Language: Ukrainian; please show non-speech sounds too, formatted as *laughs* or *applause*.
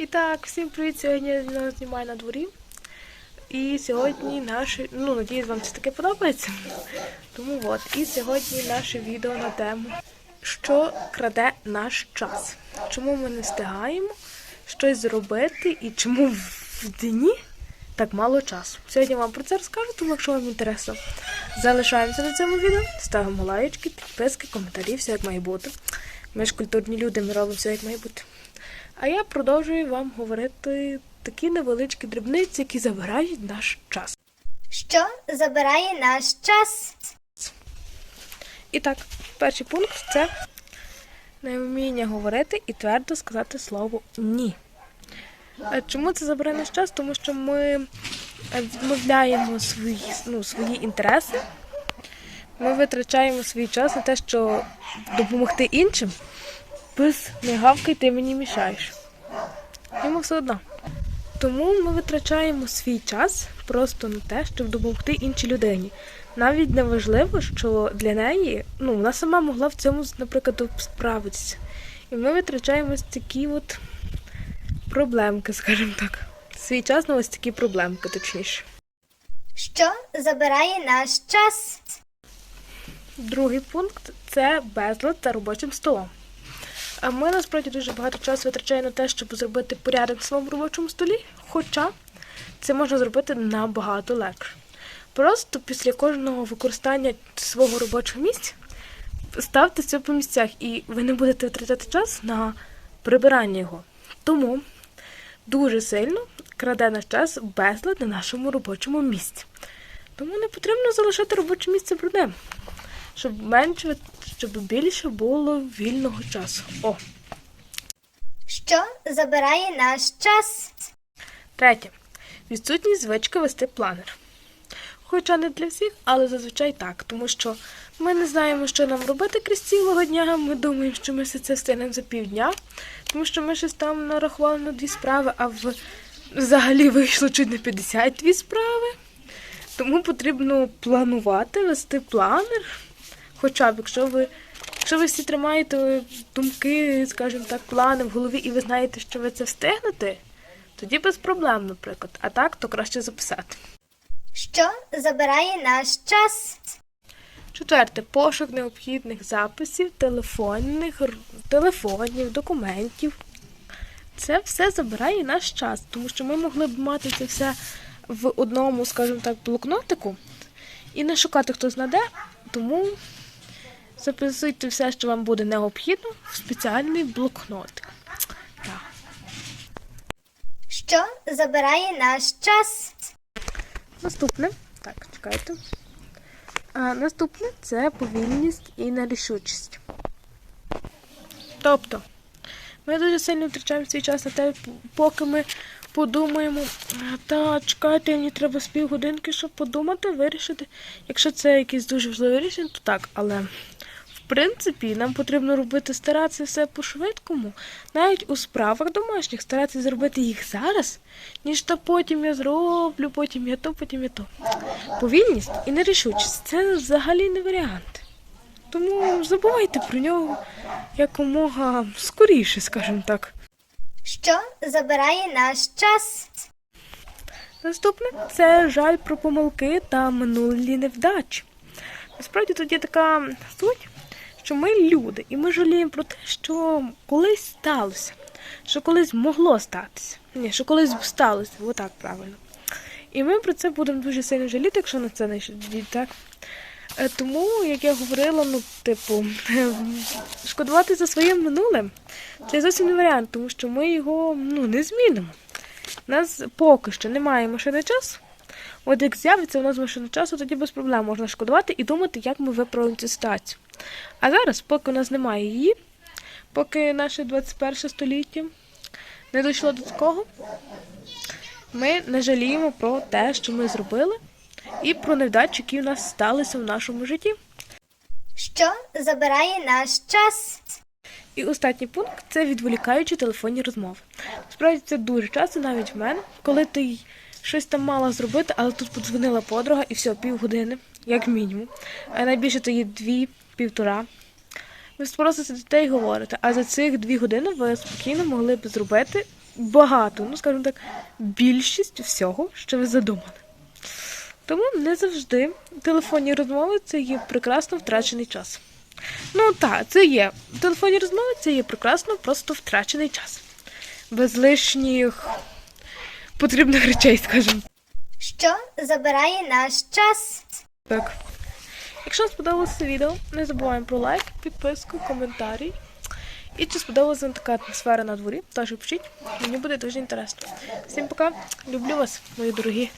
І так, всім привіт! Сьогодні я знову знімаю на дворі. І сьогодні наше, ну, надіюсь, вам це таке подобається. Тому от, і сьогодні наше відео на тему, що краде наш час. Чому ми не встигаємо щось зробити і чому в дні так мало часу. Сьогодні вам про це розкажу, тому якщо вам інтересно, залишаємося на цьому відео, ставимо лайочки, підписки, коментарі, все як має бути. Ми ж культурні люди, ми робимо все як має бути. А я продовжую вам говорити такі невеличкі дрібниці, які забирають наш час. Що забирає наш час? І так, перший пункт це невміння говорити і твердо сказати слово ні. Чому це забирає наш час? Тому що ми е, відмовляємо свої, ну, свої інтереси, ми витрачаємо свій час на те, що допомогти іншим, без не гавкай, ти мені мішаєш. Йому все одно. Тому ми витрачаємо свій час просто на те, щоб допомогти іншій людині. Навіть не важливо, що для неї ну, вона сама могла в цьому, наприклад, справитися. І ми витрачаємо ось такі от проблемки, скажімо так. Свій час на ось такі проблемки, точніше. Що забирає наш час? Другий пункт це безлад за робочим столом. А ми насправді дуже багато часу витрачаємо на те, щоб зробити порядок на своєму робочому столі, хоча це можна зробити набагато легше. Просто після кожного використання свого робочого місця ставте це по місцях, і ви не будете витрачати час на прибирання його. Тому дуже сильно краде наш час безлад на нашому робочому місці. Тому не потрібно залишати робоче місце брудним щоб менше, щоб більше було вільного часу. О, Що забирає наш час? третє. Відсутність звички вести планер. Хоча не для всіх, але зазвичай так, тому що ми не знаємо, що нам робити крізь цілого дня. Ми думаємо, що ми все це встигнемо за півдня, тому що ми щось там нарахували на дві справи, а в... взагалі вийшло чуть не 52 справи. Тому потрібно планувати, вести планер. Хоча б, якщо ви, якщо ви всі тримаєте думки, скажімо так, плани в голові, і ви знаєте, що ви це встигнете, тоді без проблем, наприклад. А так, то краще записати. Що забирає наш час? Четверте, пошук необхідних записів, телефонних, телефонів, документів. Це все забирає наш час, тому що ми могли б мати це все в одному, скажімо так, блокнотику і не шукати хто знаде, тому записуйте все, що вам буде необхідно, в спеціальний блокнотик. Так. Що забирає наш час? Наступне. Так, чекайте. А, наступне це повільність і нерішучість. Тобто, ми дуже сильно втрачаємо свій час на те, поки ми подумаємо, та чекайте, мені треба з півгодинки, щоб подумати, вирішити. Якщо це якесь дуже важливе рішення, то так, але принципі нам потрібно робити старатися все по-швидкому, навіть у справах домашніх, старатися зробити їх зараз, ніж то потім я зроблю, потім я то, потім я то. Повільність і нерішучість це взагалі не варіант. Тому забувайте про нього якомога скоріше, скажімо так. Що забирає наш час? Наступне це жаль про помилки та минулі невдачі. Насправді тут є така суть, що ми люди, і ми жаліємо про те, що колись сталося, що колись могло статися. Ні, що колись сталося, отак правильно. І ми про це будемо дуже сильно жаліти, якщо на це не так. Е, Тому, як я говорила, ну, типу, *laughs* шкодувати за своїм минулим це зовсім не варіант, тому що ми його ну, не змінимо. У нас поки що немає машини часу. От як з'явиться у нас машина часу, тоді без проблем можна шкодувати і думати, як ми виправимо цю ситуацію. А зараз, поки у нас немає її, поки наше 21 століття не дійшло до такого, ми не жаліємо про те, що ми зробили, і про невдачі, які у нас сталися в нашому житті. Що забирає наш час? І останній пункт це відволікаючі телефонні розмови. Справді це дуже часто, навіть в мене, коли ти щось там мала зробити, але тут подзвонила подруга і все, півгодини, як мінімум. А найбільше то є дві, півтора. Ви сидите і говорите, а за цих дві години ви спокійно могли б зробити багато, ну скажімо так, більшість всього, що ви задумали. Тому не завжди телефонні розмови це є прекрасно втрачений час. Ну так, це є. Телефонні розмови це є прекрасно, просто втрачений час. Без лишніх потрібних речей, скажімо Що забирає наш час? Так. Якщо вам сподобалося відео, не забуваємо про лайк, підписку, коментарі. І чи сподобалася вам така атмосфера на дворі, теж пишіть. Мені буде дуже інтересно. Всім пока. Люблю вас, мої дорогі.